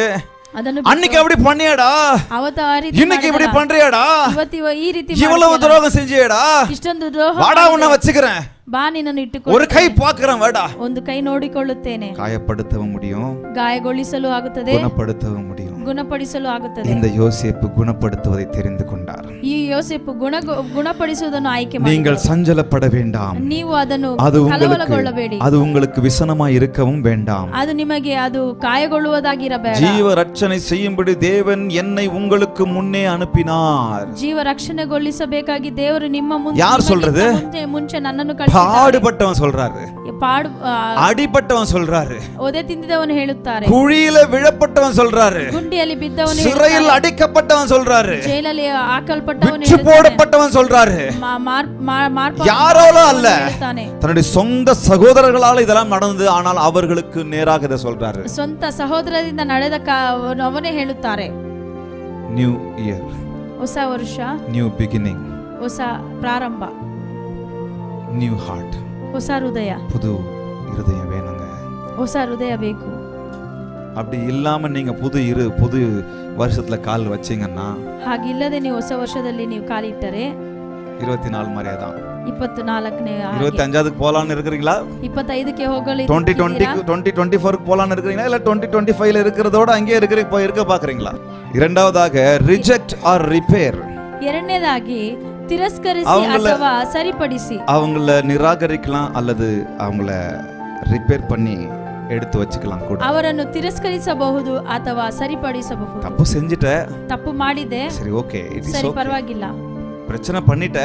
ಅದನ್ನು அன்னைக்கு அப்படி பண்ணியாடா ಅವತ್ತು ಆ ರೀತಿ இன்னைக்கு இப்படி ಮಾಡಿದರ? பண்றியாடா ಇವತ್ತು ಇವ- ಈ ರೀತಿ இவ்வளவு ಮಾಡ್ತೀಯಲ್ಲ? துரோகம் செஞ்சியடா ಇಷ್ಟೊಂದು ದ್ರೋಹ வாடா உன்னை வச்சுக்கிறேன் ಬಾ ನಿನ್ನನ್ನು ಇಟ್ಟುಕೊಂಡು ஒரு கை பாக்குறேன் வாடா ಒಂದು ಕೈ ನೋಡಿಕೊಳ್ಳುತ್ತೇನೆ காயப்படுத்தவும் முடியும் ಗಾಯಗೊಳಿಸಲು ಆಗುತ್ತದೆ குணப்படுத்தவும் முடியும் ಗುಣಪಡಿಸಲು ಆಗುತ್ತದೆ இந்த யோசேப்பு குணப்படுத்துவதை தெரிந்து கொண்டார் ಈ ಯೋಸೆಫು ಗುಣ ಗುಣಪಡಿಸುವುದನ್ನು ಆಯ್ಕೆ ಮಾಡಿ நீங்கள் சஞ்சலப்பட வேண்டாம் ನೀವು ಅದನ್ನು அது உங்களுக்கு ಕಲವಲಗೊಳ್ಳಬೇಡಿ அது உங்களுக்கு விசனமாய் இருக்கவும் வேண்டாம் ಅದು ನಿಮಗೆ ಅದು ಕಾಯಗೊಳ್ಳುವುದಾಗಿರಬೇಡ ஜீவ ரட்சனை செய்யும்படி தேவன் என்னை உங்களுக்கு முன்னே அனுப்பினார் ಜೀವ ರಕ್ಷಣೆಗೊಳಿಸಬೇಕಾಗಿ ದೇವರು ನಿಮ್ಮ ಮುಂದೆ ಯಾರ್ ನಿಮಗಿಂತ சொல்றது? ಮುಂಚೆ ಮುಂಚೆ ನನ್ನನ್ನು ಕಳಿಸಿದ್ದಾರೆ பாடுபட்டவன் சொல்றாரு ಪಾಡು ಆ, அடிபட்டவன் சொல்றாரு ಒದೆ ತಿಂದಿದವನು ಹೇಳುತ್ತಾರೆ குழியில விழப்பட்டவன் சொல்றாரு ಗುಂಡಿಯಲ್ಲಿ ಬಿದ್ದವನು சிறையில் அடிக்கப்பட்டவன் சொல்றாரு ಜೈಲಲ್ಲಿ ಹಾಕಲ್ಪಟ್ಟವನು விற்று போடப்பட்டவன் சொல்றாரு ಮಾ- ಮಾರ್- ಮಾ- ಮಾರ್ಪ- யாரோலும் அல்ல ಹೇಳ್ತಾನೆ தன்னுடைய சொந்த சகோதரர்களால் இதெல்லாம் நடந்தது ஆனால் அவர்களுக்கு நேராக இதை சொல்றாரு ಸ್ವಂತ ಸಹೋದರದಿಂದ ನಡೆದ ಕಾ- ಅವನೇ ಹೇಳುತ್ತಾರೆ நியூ இயர் ಹೊಸ ವರ್ಷ நியூ பிகினிங் ಹೊಸ ಪ್ರಾರಂಭ நியூ ஹார்ட் ಹೊಸ ಹೃದಯ புது இருதயம் வேணுங்க ಹೊಸ ಹೃದಯ ಬೇಕು அப்படி இல்லாம நீங்க ಇಲ್ಲಾಮ ನೀವು ಪುದು ಇರು ಪುದು ವರ್ಷದಲ್ಲ ಕಾಲ್ நீ ಹಾಗಿಲ್ಲದೆ வருஷத்துல நீ ವರ್ಷದಲ್ಲಿ இருபத்தி நாலு மரியாதான் ಮಾರಿಯೇ தான் 24ನೇ 25 ಕ್ಕೆ போலாம்னு இருக்கீங்களா 25 ಕ್ಕೆ ಹೋಗಲಿ டுவெண்ட்டி 2024 க்கு போலாம்னு இருக்கீங்களா இல்ல டுவெண்ட்டி ல இருக்கிறதோட அங்கேயே இருக்கிற போய் இருக்க பாக்குறீங்களா? இரண்டாவதாக ரிஜெக்ட் ஆர் ரிப்பேர் ಎರಡನೇದಾಗಿ ತಿರಸ್ಕರಿಸಿ ಅಥವಾ ಸರಿಪಡಿಸಿ. அவங்கள நிராகரிக்கலாம் அல்லது அவங்கள ரிப்பேர் பண்ணி எடுத்து வச்சுக்கலாம் கூட ಅವರನ್ನು ತಿರಸ್ಕರಿಸಬಹುದು ಅಥವಾ ಸರಿಪಡಿಸಬಹುದು தப்பு செஞ்சுட்ட ತಪ್ಪು ಮಾಡಿದೆ சரி ஓகே இட் இஸ் ಸರಿ ஓகே ಪರವಾಗಿಲ್ಲ பிரச்சனை பண்ணிட்ட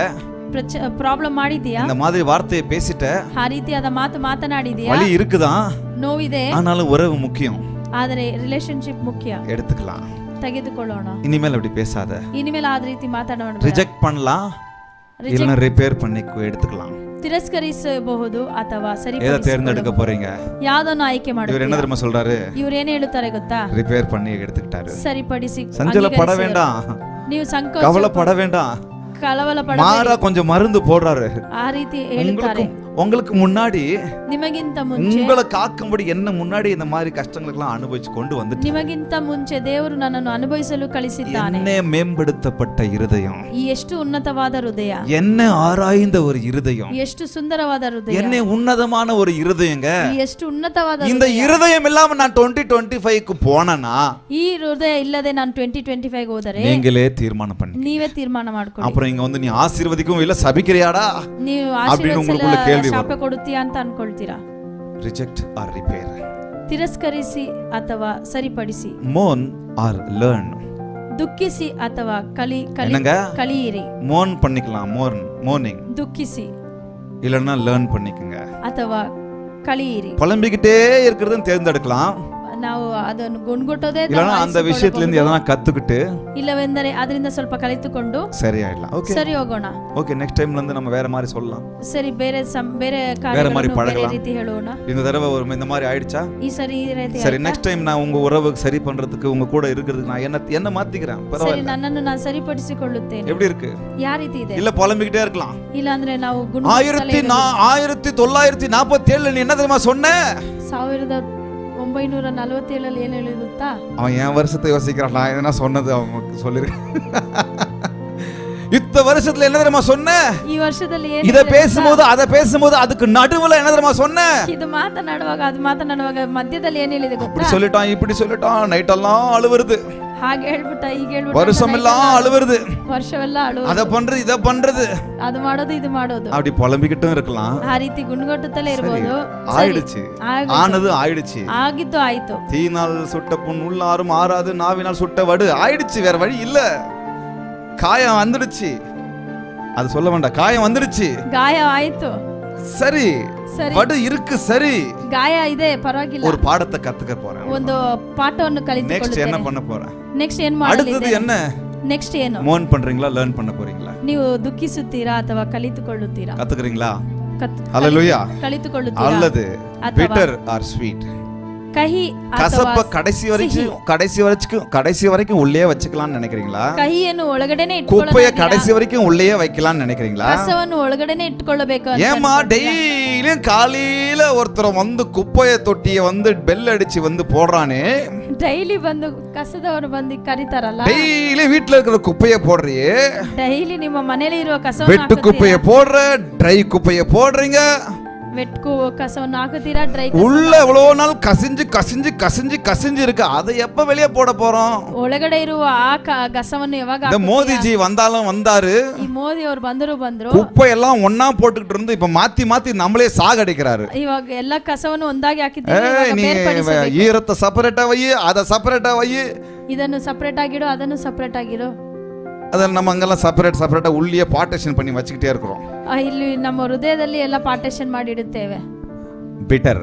ಪ್ರಾಬ್ಲಮ್ ಮಾಡಿದ್ಯಾ இந்த மாதிரி வார்த்தையை பேசிட்ட ಆ ರೀತಿಯಾದ ಮಾತು ಮಾತನಾಡಿದ್ಯಾ வலி இருக்குதான் ನೋವಿದೆ ஆனாலும் உறவு முக்கியம் ಆದರೆ ರಿಲೇಶನ್ಶಿಪ್ ಮುಖ್ಯ எடுத்துக்கலாம் ತೆಗೆದುಕೊಳ್ಳೋಣ இனிமேல் அப்படி பேசாத ಇನ್ಮೇಲೆ ಆದ ರೀತಿ ಮಾತನಾಡ ரிஜெக்ட் பண்ணலாம் இல்லைன்னா ரிப்பேர் பண்ணி எடுத்துக்கலாம் ತಿರಸ್ಕರಿಸಬಹುದು ಅಥವಾ ಸರಿ எதை தேர்ந்தெடுக்க போறீங்க ಯಾವ್ದನ್ನು ಆಯ್ಕೆ இவர் ಮಾಡಿ என்ன தெரியுமா சொல்றாரு ಇವ್ರು ಏನ್ ಹೇಳುತ್ತಾರೆ ಗೊತ್ತಾ ரிப்பேர் பண்ணி எடுத்துக்கிட்டாரு ಸರಿಪಡಿಸಿ சஞ்சலப்பட ಅಂಗೀಕರಿಸಿದರು. வேண்டாம் ನೀವು ಸಂಕೋಚ கவலைப்பட வேண்டாம் ಕಳವಳ ಪಡ மாறா கொஞ்சம் மருந்து போடுறாரு ಆ ರೀತಿ ಹೇಳುತ್ತಾರೆ உங்களுக்கு உங்களுக்கு முன்னாடி ನಿಮಗಿಂತ ಮುಂಚೆ உங்களை காக்கும்படி என்ன முன்னாடி இந்த மாதிரி கஷ்டங்களுக்கெல்லாம் அனுபவிச்சு கொண்டு வந்துட்டு ನಿಮಗಿಂತ ಮುಂಚೆ ದೇವರು ನನ್ನನ್ನು ಅನುಭವಿಸಲು ಕಳಿಸಿದ್ದಾನೆ என்ன மேம்படுத்தப்பட்ட இருதயம் ಈ ಎಷ್ಟು ಉನ್ನತವಾದ ಹೃದಯ என்ன ஆராய்ந்த ஒரு இருதயம் ಎಷ್ಟು ಸುಂದರವಾದ ಹೃದಯ என்ன உன்னதமான ஒரு இருதயங்க ಈ ಎಷ್ಟು ಉನ್ನತವಾದ இந்த இருதயம் இல்லாம நான் டுவெண்ட்டி டுவெண்ட்டி ஃபைவ்க்கு போனேன்னா ಈ ಹೃದಯ ಇಲ್ಲದೆ ನಾನು ಟ್ವೆಂಟಿ ಟ್ವೆಂಟಿ ಫೈವ್ ಹೋದರೆ நீங்களே தீர்மானம் பண்ணி ನೀವೇ ತೀರ್ಮಾನ ಮಾಡ್ಕೊಳ್ಳಿ அப்புறம் இங்க வந்து நீ ஆசீர்வதிக்கவும் இல்ல சபிக்கிறியாடா ನೀವು அப்படின்னு உங்களுக்குள்ள ಆಶೀರ್ವಾದ ಕೇಳ್ವಿ ಶಾಪ ಕೊಡುತ್ತೀಯಾ ಅಂತ ಅನ್ಕೊಳ್ತೀರಾ ரிஜெக்ட் ஆர் ரிப்பேர் ತಿರಸ್ಕರಿಸಿ ಅಥವಾ ಸರಿಪಡಿಸಿ மோன் ஆர் லேர்ன் ದುಃಖಿಸಿ ಅಥವಾ ಕಲಿ ಕಲಿ என்னங்க ಕಲಿಯಿರಿ மோன் பண்ணிக்கலாம் மோர்ன் மோர்னிங் ದುಃಖಿಸಿ இல்லைன்னா லேர்ன் பண்ணிக்கோங்க ಅಥವಾ ಕಲಿಯಿರಿ புலம்பிக்கிட்டே இருக்கிறதுன்னு தேர்ந்தெடுக்கலாம் ನಾವು ಅದನ್ನು ಗುಣ್ಗುಟ್ಟೋದೇ ಇಲ್ಲ ಅಂತ ವಿಷಯದಿಂದ ಎದನ ಕತ್ತುಕಿಟ್ಟು ಇಲ್ಲವೆಂದರೆ ಅದರಿಂದ ಸ್ವಲ್ಪ ಕಲಿತುಕೊಂಡು ಸರಿ ಆಗಲ್ಲ ಓಕೆ ಸರಿ ಹೋಗೋಣ ಓಕೆ ನೆಕ್ಸ್ಟ್ ಟೈಮ್ல இருந்து நம்ம வேற மாதிரி சொல்லலாம் சரி ಬೇರೆ ಬೇರೆ வேற மாதிரி பழகலாம் ರೀತಿ ಹೇಳೋಣ இந்த தடவை ஒரு இந்த மாதிரி ஆயிடுச்சா ಈ சரி ರೀತಿ சரி நெக்ஸ்ட் டைம் நான் உங்க உறவுக்கு சரி பண்றதுக்கு உங்க கூட இருக்கிறதுக்கு நான் என்ன என்ன மாத்திக்கிறேன் சரி ನನ್ನನ್ನು ನಾನು ಸರಿಪಡಿಸಿಕೊಳ್ಳುತ್ತೇನೆ எப்படி இருக்கு ಯಾವ ರೀತಿ ಇದೆ இல்ல புலம்பிக்கிட்டே இருக்கலாம் இல்ல ಅಂದ್ರೆ ನಾವು ಆಯಿರತ್ತಿ ನಾ ಆಯಿರತ್ತಿ ತೊಳ್ಳಾಯಿರತ್ತಿ ನಾಪತ್ತೇಳು ನೀ ಎನ್ನ தெரியுமா சொன்ன ಸಾವಿರದ ಒಂಬೈನೂರ ನಲವತ್ತೇಳಲ್ಲಿ ಏನು ಹೇಳಿರುತ್ತಾ அவன் என் வருஷத்தை யோசிக்கிறான் நான் எதனா சொன்னது அவனுக்கு சொல்லிருக்கேன் இத்த வருஷத்துல என்ன தெரியுமா சொன்ன ಈ ವರ್ಷದಲ್ಲಿ ಏನು இத பேசும்போது அத பேசும்போது அதுக்கு நடுவுல என்ன தெரியுமா சொன்ன ಇದು ಮಾತನಾಡುವಾಗ ಅದು ಮಾತನಾಡುವಾಗ ಮಧ್ಯದಲ್ಲಿ ಏನ್ ಹೇಳಿದೆ அப்படி ಗೊತ್ತಾ சொல்லிட்டான் இப்படி சொல்லிட்டான் நைட் எல்லாம் அழுவுறது ಹಾಗೆ ಹೇಳ್ಬಿಟ್ಟ ಈಗ ಹೇಳ್ಬಿಟ್ಟ வருஷம் எல்லாம் அழுவுறது ವರ್ಷವೆಲ್ಲ ಅಳು அத பண்றது இத பண்றது ಅದು ಮಾಡೋದು ಇದು ಮಾಡೋದು அப்படி புலம்பிக்கிட்டும் இருக்கலாம் ಆ ರೀತಿ ಗುಣಗಟ್ಟುತ್ತಲೇ ಇರ್ಬೋದು ஆயிடுச்சு ಆಗ- ஆனது ஆயிடுச்சு ಆಗಿದ್ದು ಆಯ್ತು தீனால் சுட்ட புண் உள்ளாரும் ஆறாது நாவினால் சுட்ட வடு ஆயிடுச்சு வேற வழி இல்ல காயம் வந்துடுச்சு அது சொல்ல வேண்டாம் காயம் வந்துடுச்சு ಗಾಯ ಆಯ್ತು சரி ಸರಿ வடு இருக்கு சரி ಗಾಯ ಇದೆ ಪರವಾಗಿಲ್ಲ ஒரு பாடத்தை கத்துக்க போறேன் ಒಂದು ಪಾಠವನ್ನು நெக்ஸ்ட் என்ன ಕಲಿತುಕೊಳ್ಳುತ್ತೇನೆ பண்ண போறேன் ನೆಕ್ಸ್ಟ್ ಏನ್ அடுத்தது ಮಾಡಲಿದೆ என்ன ನೆಕ್ಸ್ಟ್ ಏನು மோன் பண்றீங்களா லேர்ன் பண்ண போறீங்களா ನೀವು ದುಃಖಿಸುತ್ತೀರಾ ಅಥವಾ ಕಲಿತುಕೊಳ್ಳುತ್ತೀರಾ கத்துக்கிறீங்களா ಕತ್- ஹalleluya ಕಲಿತುಕೊಳ್ಳುತ್ತೀರಾ அல்லது ಅಥವಾ பிட்டர் ஆர் ஸ்வீட் ಕಹಿ ಅಥವಾ கசப்ப கடைசி வரைக்கும் கடைசி வரைக்கும் கடைசி வரைக்கும் உள்ளே வச்சுக்கலாம்னு நினைக்கிறீங்களா ಕಹಿಯನ್ನು ಒಳಗಡೆನೆ குப்பைய ಇಟ್ಕೊಳ್ಳೋದಾಗಿಲ್ಲ. கடைசி வரைக்கும் உள்ளே வைக்கலாம்னு நினைக்கிறீங்களா ಕಸವನ್ನು ಒಳಗಡೆನೆ ಇಟ್ಕೊಳ್ಳಬೇಕು ಅಂತ ஏமா ಅನ್ಕೊಂತೀರಾ? டெய்லியும் காலையில ஒருத்தர் வந்து குப்பைய தொட்டிய வந்து பெல் அடிச்சு வந்து போடுறானே ಡೈಲಿ ಬಂದು ಕಸದವರು ಬಂದು ಕರೀತಾರಲ್ಲ டெய்லி வீட்டுல இருக்கிற குப்பைய போடுறியே ಡೈಲಿ ನಿಮ್ಮ ಮನೇಲಿ ಇರುವ ಕಸವನ್ನು வெட்டு குப்பைய போடுற ட்ரை குப்பைய போடுறீங்க ವೆಟ್ಕು ಕಸವನ್ನು ಹಾಕುತ್ತೀರಾ ಡ್ರೈ உள்ள எவ்வளவு நாள் கசிஞ்சு கசிஞ்சு கசிஞ்சு கசிஞ்சு இருக்கு அதை எப்ப வெளியே போட போறோம் ಒಳಗಡೆ ಇರುವ ಆ ಕ- ಕಸವನ್ನು ಯಾವಾಗ இந்த ಹಾಕುತ್ತೀರಾ? மோதிஜி வந்தாலும் வந்தாரு ಈ ಮೋದಿ ಅವರು ಬಂದರು ಬಂದ್ರು குப்பையெல்லாம் ஒண்ணா போட்டுக்கிட்டு இருந்து இப்ப மாத்தி மாத்தி நம்மளே சாகடிக்கிறாரு ಇವಾಗ ಎಲ್ಲ ಕಸವನ್ನು ಒಂದಾಗಿ ಹಾಕಿದ್ದೀವಿ ஏய், ಇವಾಗ நீ ಬೇರ್ಪಡಿಸಬೇಕು. ஈரத்தை செப்பரேட்டா வை அதை செப்பரேட்டா வை ಇದನ್ನು ಸಪರೇಟ್ ಆಗಿಡು ಅದನ್ನು ಸಪರೇಟ್ ಆಗಿರು அதில் நம்ம அங்கெல்லாம் செப்பரேட் செப்பரேட்டா உள்ளே பார்ட்டேஷன் பண்ணி வச்சுக்கிட்டே இருக்கிறோம் ಆ, ಇಲ್ಲಿ ನಮ್ಮ ಹೃದಯದಲ್ಲಿ ಎಲ್ಲ ಪಾರ್ಟೇಷನ್ ಮಾಡಿಡುತ್ತೇವೆ பிட்டர்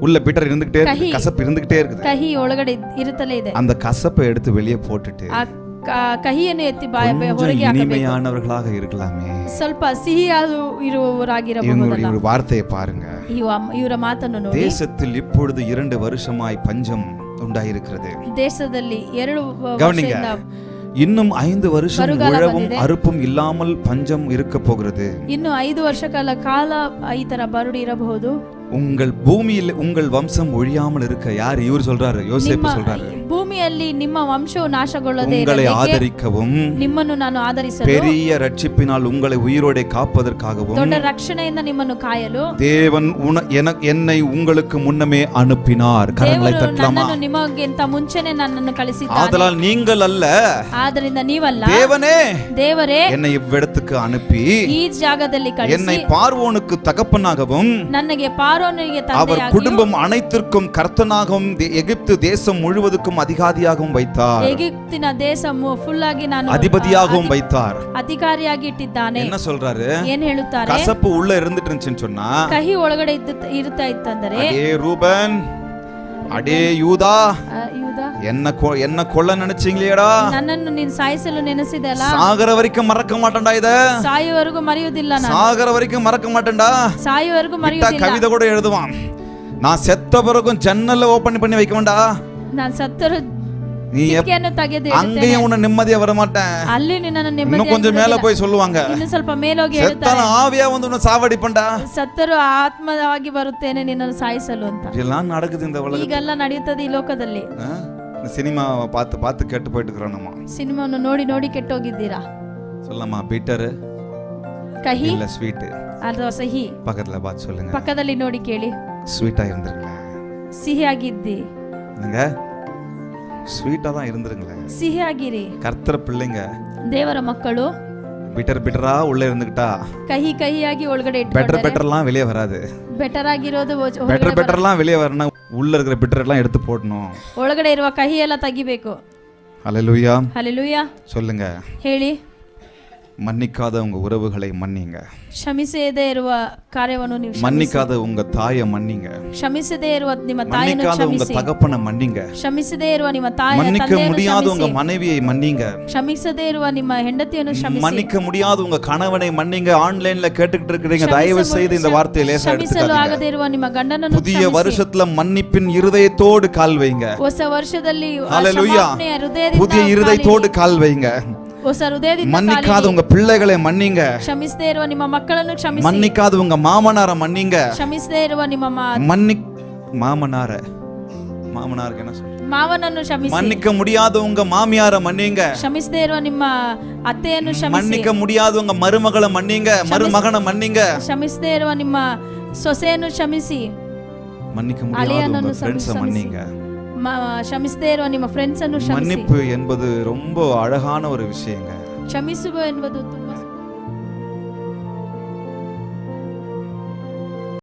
உள்ள பிட்டர் இருந்துகிட்டே இருக்கு கஹி. கசப்பு இருந்துகிட்டே இருக்குது ಕಹಿ ಒಳಗಡೆ ಇದ್- ಇರುತ್ತಲೇ ಇದೆ அந்த கசப்பை எடுத்து வெளியே போட்டுட்டு ಆ ಕ- ಕಹಿಯನ್ನು ಎತ್ತಿ ಬಾಯ ಬೆ- கொஞ்சம் ಹೊರಗೆ ಹಾಕಬೇಕು இனிமையானவர்களாக இருக்கலாமே ಸ್ವಲ್ಪ ಸಿಹಿಯಾದ ಇರುವವರಾಗಿರಬಹುದಲ್ಲ இவங்களுடைய ஒரு வார்த்தையை பாருங்க ಇವ- ಇವರ ಮಾತನ್ನು ನೋಡಿ தேசத்தில் இப்பொழுது இரண்டு வருஷமாய் பஞ்சம் உண்டாயிருக்கிறது ದೇಶದಲ್ಲಿ ಎರಡು ವ- கவனிங்க ವರ್ಷದಿಂದ இன்னும் ஐந்து வருஷம் ಬರಗಾಲ உழவும் ಬಂದಿದೆ. அறுப்பும் இல்லாமல் பஞ்சம் இருக்க போகிறது ಇನ್ನು ಐದು ವರ್ಷಗಳ ಕಾಲ ಈ ತರ ಬರುಡಿ ಇರಬಹುದು உங்கள் பூமியில் உங்கள் வம்சம் ஒழியாமல் இருக்க யார்? இவர் சொல்றாரு யோசிப்பு சொல்றாரு. ಭೂಮಿಯಲ್ಲಿ ನಿಮ್ಮ ವಂಶವು ನಾಶಗೊಳ್ಳದೆ உங்களை ಆಧರಿಕ್கவும் ನಿಮ್ಮನ್ನು ನಾನು ಆಧರಿಸಲು பெரிய ரட்சிப்பினால் உங்களை உயிரோடே காப்பதற்காகவும் ದೊಡ್ಡ ರಕ್ಷಣೆಯಿಂದ ನಿಮ್ಮನ್ನು ಕಾಯಲು தேவன் என்னை உங்களுக்கு முன்னமே அனுப்பினார். கரங்களை தட்டலாமா ನಿಮಗಿಂತ ಮುಂಚೆನೆ ನನ್ನನ್ನು ಕಳಿಸಿದ್ದಾನೆ. ஆதலால் நீங்கள் அல்ல. ಆದ್ದರಿಂದ நீவல்ல தேவனே தேவரே என்னை இவ்விடத்துக்கு அனுப்பி ಈ ಜಾಗದಲ್ಲಿ ಕಳಿಸಿ என்னை பார்வோனுக்கு தகப்பனாகவும் ನನಗೆ ಪಾರ್ அவர் ತಂದೆಯಾಗಿಯೂ குடும்பம் அனைத்திற்கும் கர்த்தனாகவும் தே- எகிப்து தேசம் முழுவதுக்கும் அதிகாரியாகவும் வைத்தார் ಎಗಿಪ್ತಿನ ದೇಶ ಫುಲ್ ಆಗಿ ನಾನು அதிபதியாகவும் வைத்தார் ಅಧಿಕಾರಿಯಾಗಿ ಇಟ್ಟಿದ್ದಾನೆ என்ன சொல்றாரு ಏನ್ ಹೇಳುತ್ತಾರೆ கசப்பு உள்ள இருந்துட்டு இருந்துச்சுன்னு சொன்னா ಕಹಿ ಒಳಗಡೆ ಇದ್ದ ಇರ್ತಾ ಇತ್ತಂದರೆ அடே ரூபன் అడే యూదా என்ன என்ன கொல்ல நினைச்சீங்களேடா నన్నను నేను సాయసలు నెనసిదెలా సాగర వరకు మరక మాటండా ఇద సాయ వరకు మరియుదిల్ల సాగర వరకు మరక మాటండా సాయ వరకు మరియుదిల్ల కవిత కూడా எழுதுவான் நான் செத்த பிறகும் ஜன்னல்ல ஓபன் பண்ணி வைக்க வேண்டா நான் சத்தர நீ எப்- ಕಿಟಕಿಯನ್ನು ತೆಗೆದು அங்கேயும் உன்னை நிம்மதியா வர மாட்டேன் ಅಲ್ಲಿ ನಿನ್ನನ್ನು இன்னும் ನೆಮ್ಮದಿ கொஞ்சம் மேல போய் சொல்லுவாங்க ಇನ್ನು ಸ್ವಲ್ಪ ಮೇಲೋಗಿ ಹೇಳ್ತಾರೆ செத்தான ஆவியா வந்து உன்னை சாவடிப்பண்டா ಸತ್ತರು ಆತ್ಮವಾಗಿ ಬರುತ್ತೇನೆ ನಿನ್ನನ್ನು ಸಾಯಿಸಲು ಅಂತ இதெல்லாம் நடக்குது இந்த உலகத்துல ಈಗೆಲ್ಲ ನಡೆಯುತ್ತದೆ ಈ ಲೋಕದಲ್ಲಿ ஆ? இந்த சினிமா பார்த்து பார்த்து கேட்டு போயிட்டு இருக்கிறோம் நம்ம ಸಿನಿಮಾವನ್ನು ನೋಡಿ ನೋಡಿ ಕೆಟ್ಟೋಗಿದ್ದೀರಾ சொல்லலாமா பீட்டரு ಕಹಿ இல்ல ஸ்வீட் ಅಥವಾ ಸಿಹಿ பக்கத்துல பார்த்து சொல்லுங்க ಪಕ್ಕದಲ್ಲಿ ನೋಡಿ ಕೇಳಿ ஸ்வீட்டா இருந்துருங்களேன் ಸಿಹಿಯಾಗಿದ್ದಿ என்னங்க ஸ்வீட்டா தான் இருந்துருங்களேன் ಸಿಹಿಯಾಗಿರಿ கர்த்தர பிள்ளைங்க ದೇವರ ಮಕ್ಕಳು பிட்டர் பிட்டரா உள்ள இருந்துக்கிட்டா ಕಹಿ ಕಹಿಯಾಗಿ ಒಳಗಡೆ பெட்டர் ಇಟ್ಕೊಂಡ್ರೆ பெட்டர்லாம் வெளியே வராது ಬೆಟರ್ ಆಗಿರೋದು ಒ- ಹೊರಗಡೆ பெட்டர் ಬರ- பெட்டர்லாம் வெளியே வரணும் உள்ள இருக்கிற பிட்டர் எல்லாம் எடுத்து போடணும் ಒಳಗಡೆ ಇರುವ ಕಹಿ ಎಲ್ಲ ತೆಗಿಬೇಕು அல்லேலூயா ಹಲೆಲೂಯ சொல்லுங்க ಹೇಳಿ மன்னிக்காத உங்க உறவுகளை மன்னிங்க ಕ್ಷಮಿಸದೇ ಇರುವ ಕಾರ್ಯವನ್ನು ನೀವು ಕ್ಷಮಿಸಿ. மன்னிக்காத உங்க தாயை மன்னிங்க ಕ್ಷಮಿಸದೇ ಇರುವ ನಿಮ್ಮ ತಾಯಿಯನ್ನು மன்னிக்காத உங்க ಕ್ಷಮಿಸಿ தகப்பனை மன்னிங்க ಕ್ಷಮಿಸದೇ ಇರುವ ನಿಮ್ಮ ತಾಯಿಯ மன்னிக்க ತಂದೆಯನ್ನು முடியாத உங்க ಕ್ಷಮಿಸಿ மனைவியை மன்னிங்க ಕ್ಷಮಿಸದೇ ಇರುವ ನಿಮ್ಮ ಹೆಂಡತಿಯನ್ನು ಕ್ಷಮಿಸಿ மன்னிக்க முடியாத உங்க கணவனை மன்னிங்க ஆன்லைன்ல கேட்டுக்கிட்டு இருக்கிறீங்க ಕ್ಷಮಿಸಲು- தயவு செய்து இந்த வார்த்தையை லேசா ಕ್ಷಮಿಸಲು எடுத்துக்காதீங்க ಆಗದೇ ಇರುವ ನಿಮ್ಮ ಗಂಡನನ್ನು புதிய ಕ್ಷಮಿಸಿ. வருஷத்துல மன்னிப்பின் இருதயத்தோடு கால் வைங்க ಹೊಸ ವರ್ಷದಲ್ಲಿ ಆ ஹalleluya ಕ್ಷಮಾಪಣೆಯ ಹೃದಯದಿಂದ புதிய இருதயத்தோடு கால் வைங்க ಕಾಲಿಡಿ. ಹೊಸ ಹೃದಯದಿಂದ மன்னிக்காத ಕಾಲಿಡಿ. உங்க பிள்ளைகளை மன்னிங்க ಕ್ಷಮಿಸದೇ ಇರುವ ನಿಮ್ಮ ಮಕ್ಕಳನ್ನು ಕ್ಷಮಿಸಿ மன்னிக்காத உங்க மாமனார மன்னிங்க ಕ್ಷಮಿಸದೇ ಇರುವ ನಿಮ್ಮ ಮಾ- மன்னி மாமனார மாமனாருக்கு என்ன சொல்ற ಮಾವನನ್ನು ಕ್ಷಮಿಸಿ மன்னிக்க முடியாத உங்க மாமியார மன்னிங்க ಕ್ಷಮಿಸದೇ ಇರುವ ನಿಮ್ಮ ಅತ್ತೆಯನ್ನು ಕ್ಷಮಿಸಿ மன்னிக்க முடியாத உங்க மருமகளை மன்னிங்க மருமகனை மன்னிங்க ಕ್ಷಮಿಸದೇ ಇರುವ ನಿಮ್ಮ ಸೊಸೆಯನ್ನು ಕ್ಷಮಿಸಿ மன்னிக்க முடியாத அழியானன்னு உங்க ஃப்ரெண்ட்ஸை ಕ್ಷಮಿಸಿ. மன்னிங்க ಮ- ಕ್ಷಮಿಸದೇ ಇರುವ ನಿಮ್ಮ ಫ್ರೆಂಡ್ಸ್ ಅನ್ನು ಕ್ಷಮಿಸಿ மன்னிப்பு என்பது ரொம்ப அழகான ஒரு விஷயங்க ಕ್ಷಮಿಸುವ ಎನ್ನುವುದು ತುಂಬಾ